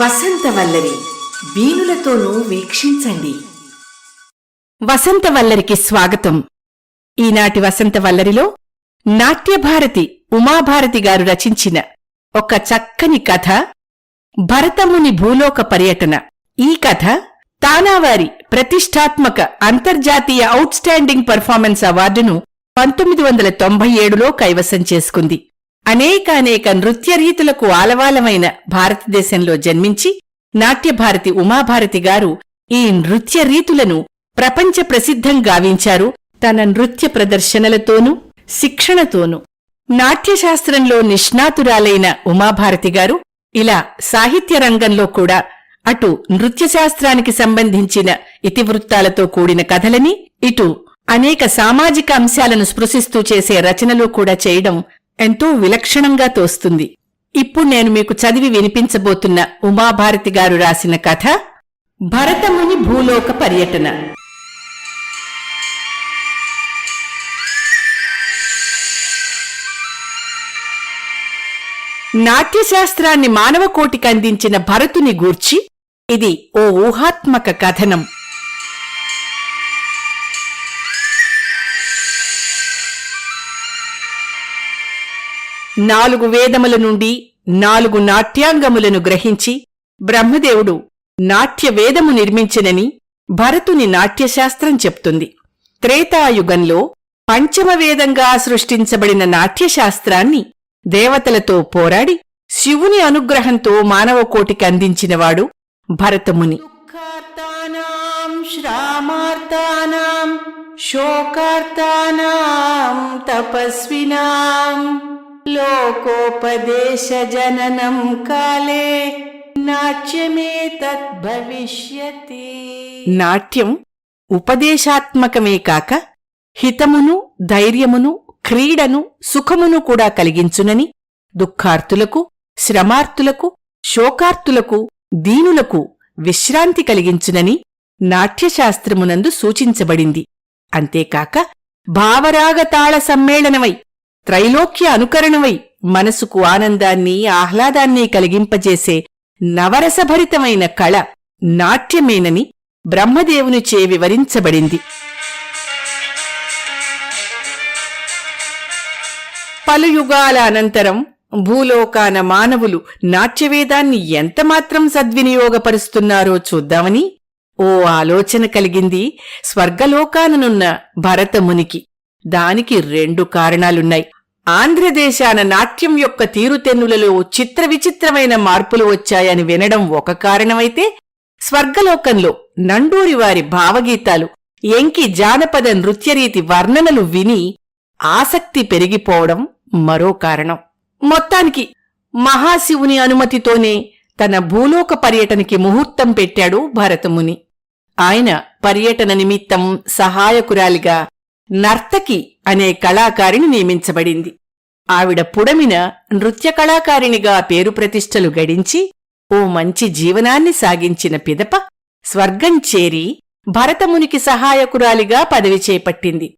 వసంతవల్లరి వీణులతోనూ వీక్షించండి. వసంతవల్లరికి స్వాగతం. ఈనాటి వసంతవల్లరిలో నాట్యభారతి ఉమాభారతి గారు రచించిన ఒక చక్కని కథ భరతముని భూలోక పర్యటన. ఈ కథ తానావారి ప్రతిష్టాత్మక అంతర్జాతీయ ఔట్స్టాండింగ్ పర్ఫార్మెన్స్ అవార్డును పంతొమ్మిది వందల తొంభై ఏడులో కైవసం చేసుకుంది. అనేకానేక నృత్య రీతులకు ఆలవాలమైన భారతదేశంలో జన్మించి నాట్యభారతి ఉమాభారతి గారు ఈ నృత్య రీతులను ప్రపంచ ప్రసిద్ధం గావించారు తన నృత్య ప్రదర్శనలతోనూ శిక్షణతోనూ. నాట్యశాస్త్రంలో నిష్ణాతురాలైన ఉమాభారతి గారు ఇలా సాహిత్య రంగంలో కూడా అటు నృత్యశాస్త్రానికి సంబంధించిన ఇతివృత్తాలతో కూడిన కథలని ఇటు అనేక సామాజిక అంశాలను స్పృశిస్తూ చేసే రచనలు కూడా చేయడం ఎంతో విలక్షణంగా తోస్తుంది. ఇప్పుడు నేను మీకు చదివి వినిపించబోతున్న ఉమాభారతి గారు రాసిన కథ భరతముని భూలోక పర్యటన. నాట్యశాస్త్రాన్ని మానవకోటికి అందించిన భరతుని గూర్చి ఇది ఓ ఊహాత్మక కథనం. నాలుగు వేదముల నుండి నాలుగు నాట్యాంగములను గ్రహించి బ్రహ్మదేవుడు నాట్యవేదము నిర్మించినని భరతుని నాట్యశాస్త్రం చెప్తుంది. త్రేతాయుగంలో పంచమ వేదంగా సృష్టించబడిన నాట్యశాస్త్రాన్ని దేవతలతో పోరాడి శివుని అనుగ్రహంతో మానవకోటికి అందించినవాడు భరతముని. శోకార్తానాం తపస్వినాం. లోకోపదేశ జననం కాలే. నాట్యమే తద్భవిష్యతి. నాట్యం ఉపదేశాత్మకమే కాక హితమును ధైర్యమును క్రీడను సుఖమును కూడా కలిగించునని దుఃఖార్తులకు శ్రమార్తులకు శోకార్తులకు దీనులకు విశ్రాంతి కలిగించునని నాట్యశాస్త్రమునందు సూచించబడింది. అంతేకాక భావరాగతాళ సమ్మేళనమై త్రైలోక్య అనుకరణమై మనసుకు ఆనందాన్ని ఆహ్లాదాన్ని కలిగింపజేసే నవరసభరితమైన కళ నాట్యమేనని బ్రహ్మదేవునిచే వివరించబడింది. పలు యుగాల అనంతరం భూలోకాన మానవులు నాట్యవేదాన్ని ఎంతమాత్రం సద్వినియోగపరుస్తున్నారో చూద్దామని ఓ ఆలోచన కలిగింది స్వర్గలోకాననున్న భరతమునికి. దానికి రెండు కారణాలున్నాయి. ఆంధ్రదేశాన నాట్యం యొక్క తీరుతెన్నులలో చిత్ర విచిత్రమైన మార్పులు వచ్చాయని వినడం ఒక కారణమైతే స్వర్గలోకంలో నండూరి వారి భావగీతాలు ఎంకి జానపద నృత్యరీతి వర్ణనలు విని ఆసక్తి పెరిగిపోవడం మరో కారణం. మొత్తానికి మహాశివుని అనుమతితోనే తన భూలోక పర్యటనకి ముహూర్తం పెట్టాడు భరతముని. ఆయన పర్యటన నిమిత్తం సహాయకురాలిగా నర్తకి అనే కళాకారిణి నియమించబడింది. ఆవిడ పుడమిన నృత్య కళాకారిణిగా పేరు ప్రతిష్టలు గడించి ఓ మంచి జీవనాన్ని సాగించిన పిదప స్వర్గం చేరి భరతమునికి సహాయకురాలిగా పదవి చేపట్టింది.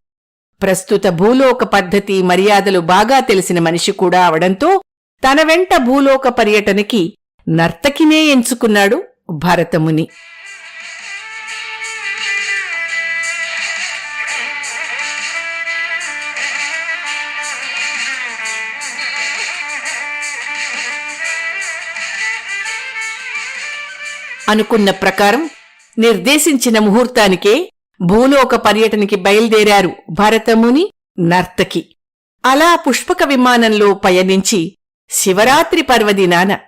ప్రస్తుత భూలోక పద్ధతి మర్యాదలు బాగా తెలిసిన మనిషి కూడా అవడంతో తన వెంట భూలోక పర్యటనకి నర్తకినే ఎంచుకున్నాడు భరతముని. అనుకున్న ప్రకారం నిర్దేశించిన ముహూర్తానికే భూలోక పర్యటనకి బయలుదేరారు భరతముని నర్తకి. అలా పుష్పక విమానంలో పయనించి శివరాత్రి పర్వదినాన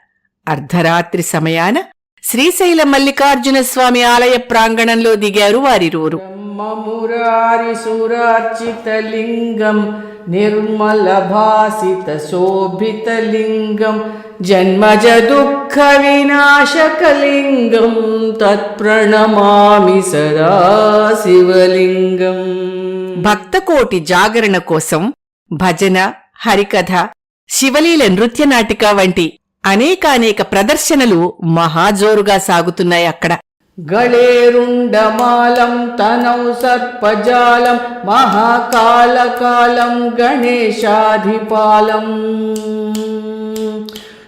అర్ధరాత్రి సమయాన శ్రీశైల మల్లికార్జున స్వామి ఆలయ ప్రాంగణంలో దిగారు వారిరువురు. మురారి సురార్చితలింగం निर्मलभासितशोभितलिङ्गं जन्मजदुःखविनाशकलिङ्गं तत्प्रणमामि सदा शिवलिङ्गम् భక్తకోటి జాగరణ కోసం భజన హరికథ శివలీల నృత్య నాటిక వంటి అనేకానేక ప్రదర్శనలు మహాజోరుగా సాగుతున్నాయి అక్కడ गळेरुण्डमालं तनौ सर्पजालं महाकालकालं गणेशाधिपालम्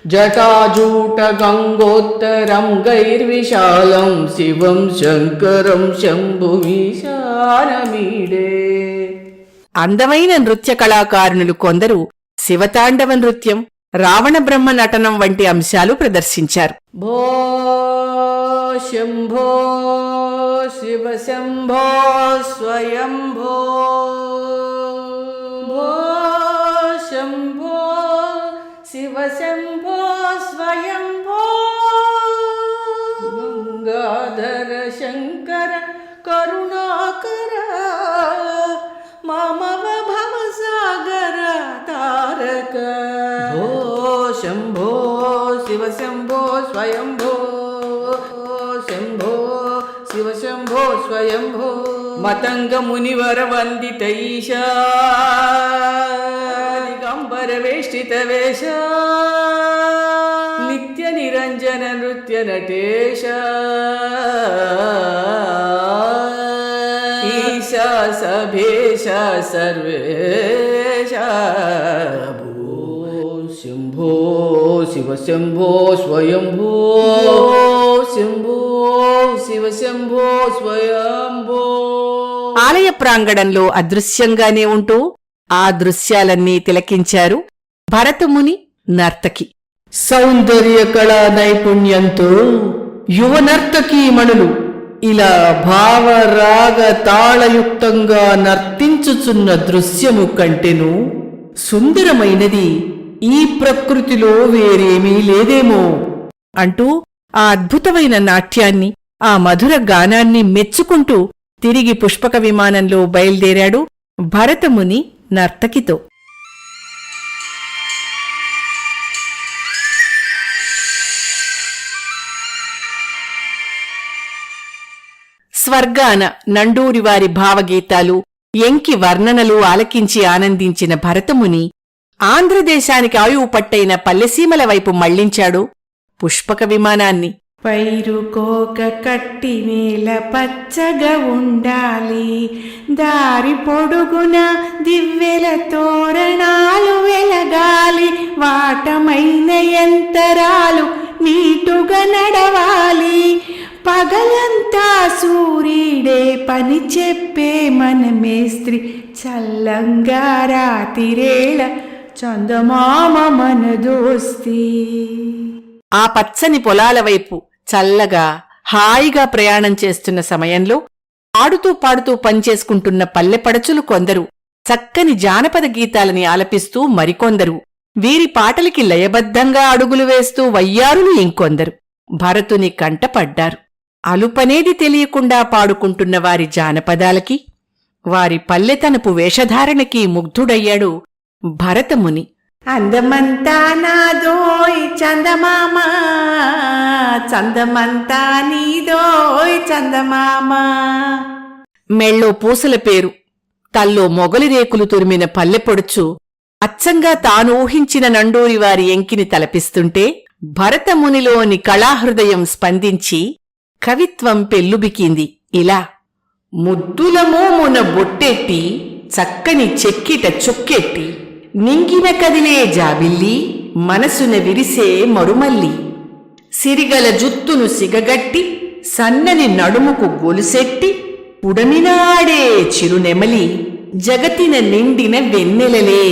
జటాజూట గంగోత్తరం గైర్విశాలం శివం శంకరం శంభు విశానమీడే అందమైన నృత్య కళాకారుణులు కొందరు శివతాండవ నృత్యం రావణ బ్రహ్మ నటనం వంటి అంశాలు ప్రదర్శించారు భో శంభో శివ శంభో స్వయంభో. భో శంభో శివ శంభో స్వయంభో. గంగాధర శంకర కరుణాకర మామవ భవసాగర తారక. భో శంభో శివ శంభో స్వయంభో. శంభో స్వయంభో. మతంగ మునివర వందిత ఈశా దిగంబర వేష్టిత వేష నిత్య నిరంజన శంభో స్వయంభో. ఆలయ ప్రాంగణంలో అదృశ్యంగానే ఉంటూ ఆ దృశ్యాలన్నీ తిలకించారు భరతముని నర్తకి. సౌందర్య కళా నైపుణ్యంతో యువ నర్తకీమణులు ఇలా భావరాగ తాళయుక్తంగా నర్తించుచున్న దృశ్యము కంటెను సుందరమైనది. ఈ ప్రకృతిలో వేరేమీ లేదేమో. అంటూ ఆ అద్భుతమైన నాట్యాన్ని ఆ మధుర గానాన్ని మెచ్చుకుంటూ తిరిగి పుష్పక విమానంలో బయల్దేరాడు భరతముని నర్తకితో. స్వర్గాన నండూరివారి భావగీతాలు ఎంకి వర్ణనలు ఆలకించి ఆనందించిన భరతముని ఆంధ్రదేశానికి ఆయువు పట్టైన పల్లెసీమల వైపు మళ్ళించాడు. పుష్పక విమానాన్ని. పైరుకోక కట్టి నేల పచ్చగా ఉండాలి. దారి పొడుగున దివ్వెల తోరణాలు వెలగాలి. వాటమైన యంతరాలు నీటుగా నడవాలి. పగలంతా సూర్యుడే పని చెప్పే మన మేస్త్రి చల్లంగా రాతిరేళ చందమామ మన దోస్తీ. ఆ పచ్చని పొలాల వైపు చల్లగా హాయిగా ప్రయాణం చేస్తున్న సమయంలో ఆడుతూ పాడుతూ పనిచేసుకుంటున్న పల్లెపడచులు కొందరు చక్కని జానపద గీతాలని ఆలపిస్తూ మరికొందరు. వీరి పాటలకి లయబద్ధంగా అడుగులు వేస్తూ వయ్యారులు ఇంకొందరు. భరతుని కంటపడ్డారు. అలుపనేది తెలియకుండా పాడుకుంటున్న వారి జానపదాలకి వారి పల్లెతనపు వేషధారణకి ముగ్ధుడయ్యాడు భరతముని. అందమంతా నాదోయ్ చందమామ చందమంతా నీదోయ్ చందమామ. మెళ్ళో పూసల పేరు తల్లో మొగలి రేకులు తురిమిన పల్లెపొడుచు అచ్చంగా తాను ఊహించిన నండూరి వారి ఎంకిని తలపిస్తుంటే భరతమునిలోని కళాహృదయం స్పందించి కవిత్వం పెల్లుబికింది. ఇలా ముద్దులమోమున బొట్టెట్టి చక్కని చెక్కిట చుక్కెట్టి నింగిన కదిలే జాబిల్లి మనసున విరిసే మరుమల్లి. సిరిగల జుత్తును సిగగట్టి సన్నని నడుముకు గొలుసెట్టి పుడమినాడే చిరునెమలి జగతిన నిండిన వెన్నెలలే.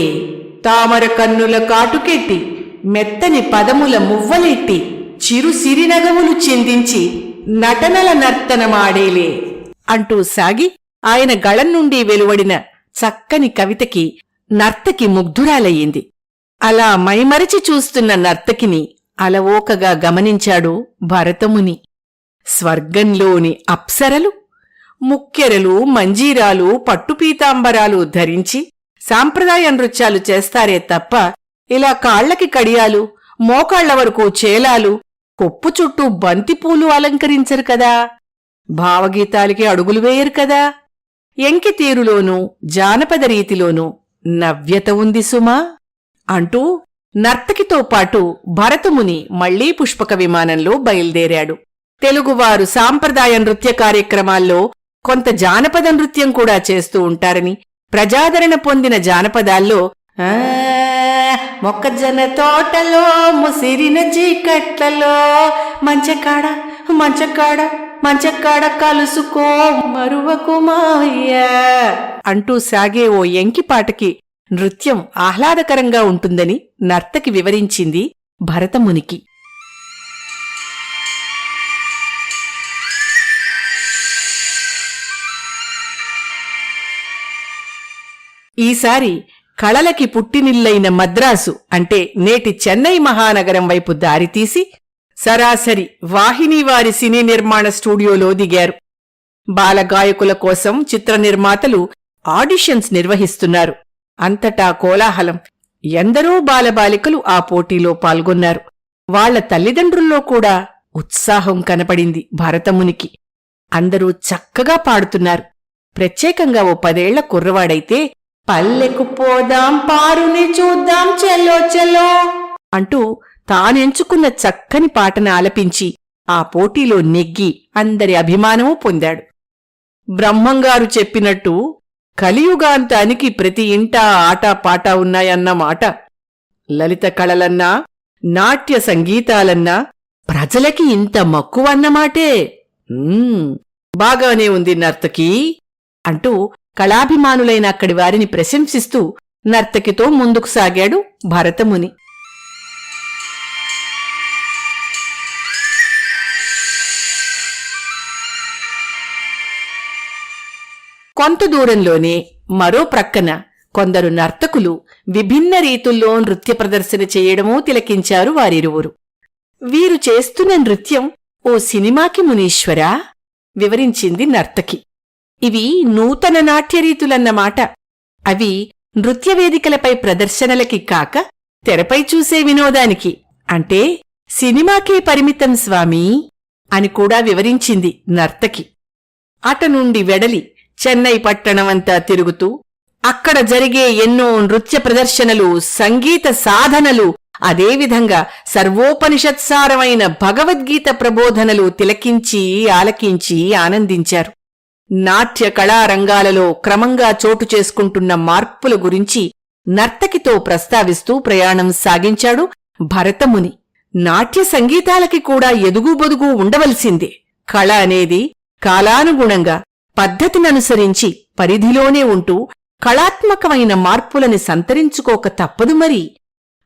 తామర కన్నుల కాటుకెట్టి మెత్తని పదముల మువ్వలెట్టి చిరు సిరినగవులు చిందించి నటనల నర్తనమాడేలే. అంటూ సాగి ఆయన గళం నుండి వెలువడిన చక్కని కవితకి నర్తకి ముగ్ధురాలయ్యింది. అలా మైమరచి చూస్తున్న నర్తకిని అలవోకగా గమనించాడు భరతముని. స్వర్గంలోని అప్సరలు ముక్కెరలు మంజీరాలు పట్టుపీతాంబరాలు ధరించి సాంప్రదాయ నృత్యాలు చేస్తారే తప్ప ఇలా కాళ్ళకి కడియాలు మోకాళ్ళ వరకు చేలాలు కొప్పు చుట్టూ బంతిపూలు అలంకరించరు కదా? భావగీతాలకి అడుగులు వేయరు కదా? ఎంకి తీరులోనూ జానపద రీతిలోనూ నవ్యత ఉంది సుమా అంటూ నర్తకితో పాటు భరతముని మళ్ళీ పుష్పక విమానంలో బయల్దేరాడు. తెలుగువారు సాంప్రదాయ నృత్య కార్యక్రమాల్లో కొంత జానపద నృత్యం కూడా చేస్తూ ఉంటారని ప్రజాదరణ పొందిన జానపదాల్లో ఆ మొక్కజొన్న తోటలో ముసిరిన చీకట్లలో మంచకాడ మంచకాడ మంచక్కడ కలుసుకో మరువకు అంటూ సాగే ఓ ఎంకి పాటకి నృత్యం ఆహ్లాదకరంగా ఉంటుందని నర్తకి వివరించింది భరతమునికి. ఈసారి కళలకి పుట్టినిల్లైన మద్రాసు అంటే నేటి చెన్నై మహానగరం వైపు దారితీసి సరాసరి వాహిని వారి సినీ నిర్మాణ స్టూడియోలో దిగారు. బాలగాయకుల కోసం చిత్ర నిర్మాతలు ఆడిషన్స్ నిర్వహిస్తున్నారు. అంతటా కోలాహలం. ఎందరో బాలబాలికలు ఆ పోటీలో పాల్గొన్నారు. వాళ్ళ తల్లిదండ్రుల్లో కూడా ఉత్సాహం కనపడింది భరతమునికి. అందరూ చక్కగా పాడుతున్నారు. ప్రత్యేకంగా ఓ పదేళ్ళ కుర్రవాడైతే పల్లెకు పోదాం పారుని చూద్దాం చెల్లో చెల్లో అంటూ తానెంచుకున్న చక్కని పాటను ఆలపించి ఆ పోటీలో నెగ్గి అందరి అభిమానమూ పొందాడు. బ్రహ్మంగారు చెప్పినట్టు కలియుగాంతానికి ప్రతి ఇంటా ఆట పాట ఉన్నాయన్న మాట. లలిత కళలన్నా నాట్య సంగీతాలన్నా ప్రజలకి ఇంత మక్కువన్నమాటే బాగానే ఉంది నర్తకి అంటూ కళాభిమానులైన అక్కడి వారిని ప్రశంసిస్తూ నర్తకితో ముందుకు సాగాడు భరతముని. కొంత దూరంలోనే మరో ప్రక్కన కొందరు నర్తకులు విభిన్న రీతుల్లో నృత్య ప్రదర్శన చేయడమూ తిలకించారు వారిరువురు. వీరు చేస్తున్న నృత్యం ఓ సినిమాకి మునీశ్వరా? వివరించింది నర్తకి. ఇవి నూతన నాట్యరీతులన్నమాట అవి నృత్య వేదికలపై ప్రదర్శనలకి కాక తెరపై చూసే వినోదానికి. అంటే సినిమాకే పరిమితం స్వామీ అని కూడా వివరించింది నర్తకి. అట నుండి వెడలి చెన్నై పట్టణమంతా తిరుగుతూ అక్కడ జరిగే ఎన్నో నృత్య ప్రదర్శనలు సంగీత సాధనలు అదేవిధంగా సర్వోపనిషత్సారమైన భగవద్గీత ప్రబోధనలు తిలకించి ఆలకించి ఆనందించారు. నాట్య కళారంగాలలో క్రమంగా చోటు చేసుకుంటున్న మార్పుల గురించి నర్తకితో ప్రస్తావిస్తూ ప్రయాణం సాగించాడు భరతముని. నాట్య సంగీతాలకి కూడా ఎదుగుబొదుగు ఉండవలసిందే. కళ అనేది కాలానుగుణంగా పద్ధతిననుసరించి పరిధిలోనే ఉంటూ కళాత్మకమైన మార్పులని సంతరించుకోక తప్పదు మరి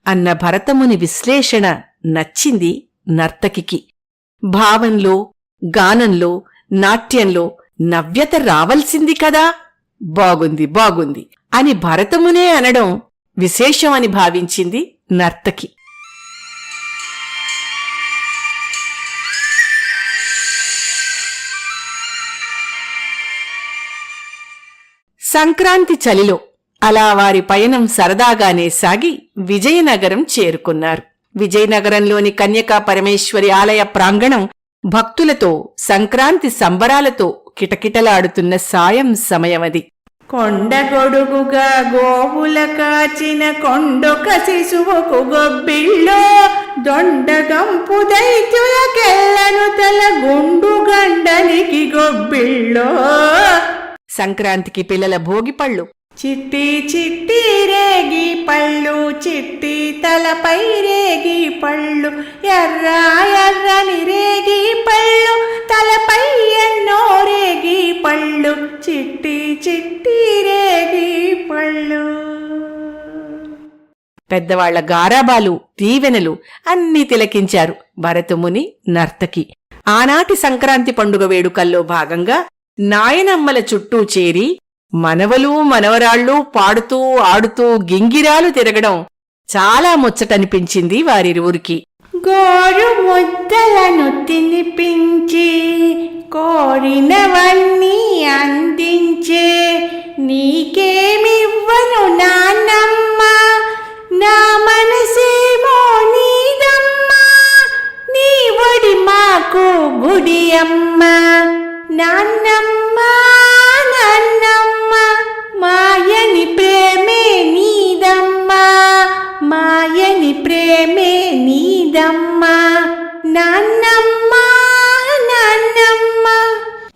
అన్న భరతముని విశ్లేషణ నచ్చింది నర్తకికి. భావంలో గానంలో నాట్యంలో నవ్యత రావలసింది కదా? బాగుంది బాగుంది అని భరతమునే అనడం విశేషమని భావించింది నర్తకి. సంక్రాంతి చలిలో అలా వారి పయనం సరదాగానే సాగి విజయనగరం చేరుకున్నారు. విజయనగరంలోని కన్యకా పరమేశ్వరి ఆలయ ప్రాంగణం భక్తులతో సంక్రాంతి సంబరాలతో కిటకిటలాడుతున్న సాయం సమయమది. కొండగొడుగుగా గోవుల కాచిన కొండొక శిశువుకు గొబ్బిళ్ళో దొండగంపు దైత్యులకెల్లను తల గుండు గండనికి గొబ్బిళ్ళో సంక్రాంతికి పిల్లల భోగిపళ్ళు. చిట్టి చిట్టి రేగి పళ్ళు చిట్టి తలపై రేగి పళ్ళు ఎర్ర ఎర్రని రేగి పళ్ళు తలపై ఎన్నో రేగి పళ్ళు చిట్టి చిట్టి రేగి పళ్ళు. పెద్దవాళ్ళ గారాబాలు దీవెనలు అన్నీ తిలకించారు భరతముని నర్తకి. ఆనాటి సంక్రాంతి పండుగ వేడుకల్లో భాగంగా నాయనమ్మల చుట్టూ చేరి మనవలు మనవరాళ్ళు పాడుతూ ఆడుతూ గింగిరాలు తిరగడం చాలా ముచ్చటనిపించింది వారిరువురికి. గోరు ముద్దలను తినిపించి కోరినవన్నీ అందించే నీకేమివ్వను నాన్నమ్మ నా మనసేమో నీదమ్మా? నీ ఒడి మాకు గుడి నాన్నమ్మ నాన్నమ్మ మాయని ప్రేమే నీదమ్మా మాయని ప్రేమే నీదమ్మా. నాన్నమ్మ నాన్నమ్మ.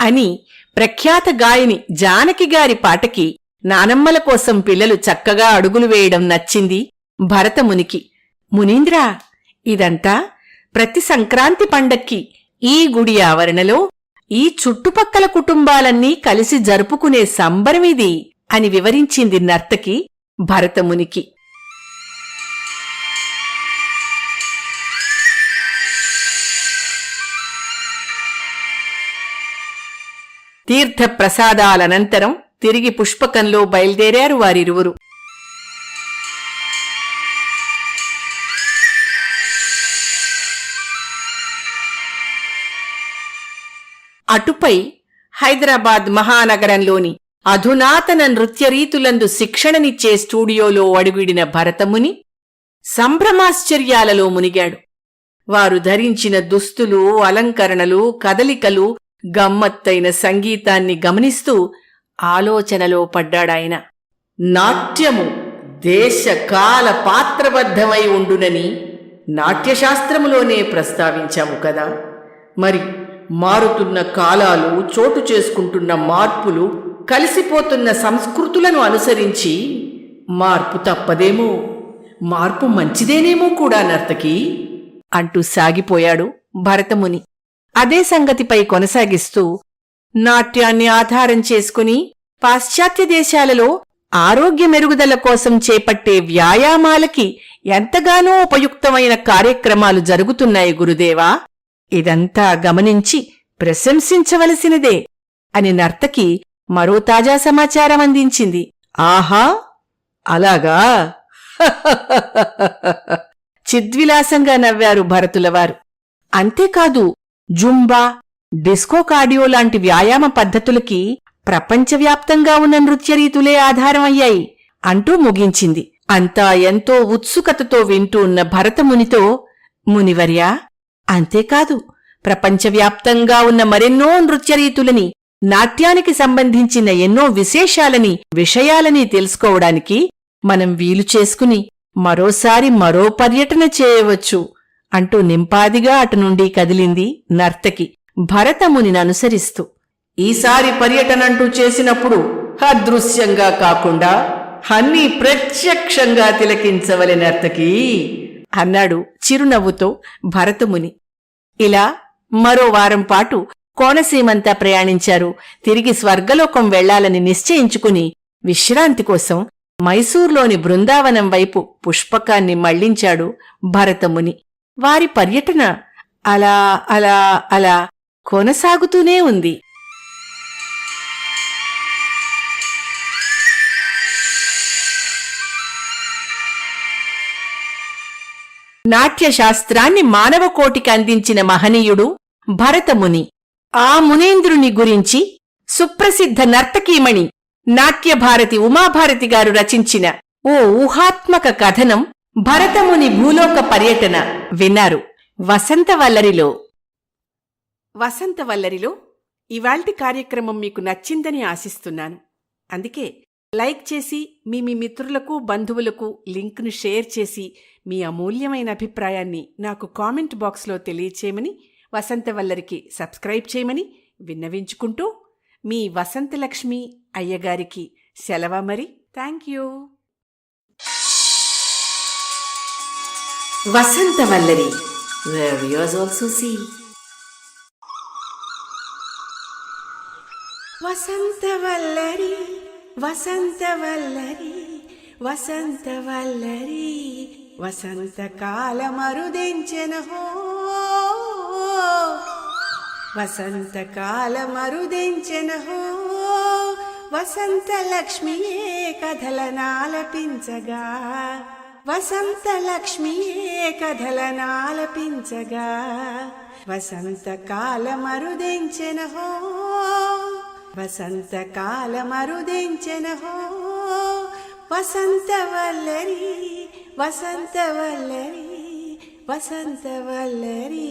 అని ప్రఖ్యాత గాయని జానకి గారి పాటకి నానమ్మల కోసం పిల్లలు చక్కగా అడుగులు వేయడం నచ్చింది భరతమునికి. మునీంద్ర ఇదంతా ప్రతి సంక్రాంతి పండక్కి ఈ గుడి ఆవరణలో ఈ చుట్టుపక్కల కుటుంబాలన్నీ కలిసి జరుపుకునే సంబరమిది అని వివరించింది నర్తకి భరతమునికి. తీర్థప్రసాదాలనంతరం తిరిగి పుష్పకంలో బయలుదేరారు వారిరువురు. అటుపై హైదరాబాద్ మహానగరంలోని అధునాతన నృత్యరీతులందు శిక్షణనిచ్చే స్టూడియోలో అడుగిడిన భరతముని సంభ్రమాశ్చర్యాలలో మునిగాడు. వారు ధరించిన దుస్తులు అలంకరణలు కదలికలు గమ్మత్తైన సంగీతాన్ని గమనిస్తూ ఆలోచనలో పడ్డాడాయన. నాట్యము దేశ కాల పాత్రబద్ధమై ఉండునని నాట్యశాస్త్రములోనే ప్రస్తావించాము కదా. మరి మారుతున్న కాలాలు చోటు చేసుకుంటున్న మార్పులు కలిసిపోతున్న సంస్కృతులను అనుసరించి మార్పు తప్పదేమో. మార్పు మంచిదేనేమో కూడా నర్తకి. అంటూ సాగిపోయాడు భరతముని. అదే సంగతిపై కొనసాగిస్తూ నాట్యాన్ని ఆధారం చేసుకుని పాశ్చాత్య దేశాలలో ఆరోగ్య మెరుగుదల కోసం చేపట్టే వ్యాయామాలకి ఎంతగానో ఉపయుక్తమైన కార్యక్రమాలు జరుగుతున్నాయి గురుదేవా. ఇదంతా గమనించి ప్రశంసించవలసినదే అని నర్తకి మరో తాజా సమాచారం అందించింది. ఆహా! అలాగా? చిద్విలాసంగా నవ్వారు భరతులవారు. అంతేకాదు జుంబా డిస్కో కార్డియో లాంటి వ్యాయామ పద్ధతులకి ప్రపంచవ్యాప్తంగా ఉన్న నృత్యరీతులే ఆధారమయ్యాయి అంటూ ముగించింది. అంతా ఎంతో ఉత్సుకతతో వింటూ ఉన్న భరతమునితో మునివర్యా! అంతేకాదు ప్రపంచవ్యాప్తంగా ఉన్న మరెన్నో నృత్యరీతులని నాట్యానికి సంబంధించిన ఎన్నో విశేషాలని విషయాలని తెలుసుకోవడానికి మనం వీలు చేసుకుని మరోసారి మరో పర్యటన చేయవచ్చు అంటూ నింపాదిగా అటు నుండి కదిలింది నర్తకి భరతముని అనుసరిస్తూ ఈసారి పర్యటనంటూ చేసినప్పుడు అదృశ్యంగా కాకుండా అన్నీ ప్రత్యక్షంగా తిలకించవలె నర్తకి! అన్నాడు చిరునవ్వుతో భరతముని. ఇలా మరో వారం పాటు కోనసీమంతా ప్రయాణించారు. తిరిగి స్వర్గలోకం వెళ్ళాలని నిశ్చయించుకుని విశ్రాంతి కోసం మైసూర్లోని బృందావనం వైపు పుష్పకాన్ని మళ్ళించాడు భరతముని. వారి పర్యటన అలా అలా అలా కొనసాగుతూనే ఉంది. నాట్యశాస్త్రాన్ని మానవకోటికి అందించిన మహనీయుడు భరతముని. ఆ మునేంద్రుని గురించి సుప్రసిద్ధ నర్తకీమణి నాట్యభారతి ఉమాభారతి గారు రచించిన ఓ ఊహాత్మక కథనం భరతముని భూలోక పర్యటన విన్నారు. వసంతవల్లరిలో వసంతవల్లరిలో ఇవాల్టి కార్యక్రమం మీకు నచ్చిందని ఆశిస్తున్నాను. అందుకే లైక్ చేసి మీ మీ మిత్రులకు బంధువులకు లింక్ను షేర్ చేసి మీ అమూల్యమైన అభిప్రాయాన్ని నాకు కామెంట్ బాక్స్లో తెలియచేయమని వసంతవల్లరికి సబ్స్క్రైబ్ చేయమని విన్నవించుకుంటూ మీ వసంతలక్ష్మి అయ్యగారికి సెలవ మరి. Thank you. వసంతవల్లరి వేర్ వసంత వల్లరి వసంత వసంతవల్లరి వసంతవల్లరి వసంతవల్లరి వసంతకాలమరుదెంచెన హో వసంతకాలమరుదెంచెన హో వసంత లక్ష్మియే కథలనాలపించగా. వసంత లక్ష్మియే కథలనాలపించగా. వసంతకాలమరుదెంచెన హో వసంతకాలమరుదెంచెన హో వసంతవల్లరి వసంతవల్లరి వసంతవల్లరి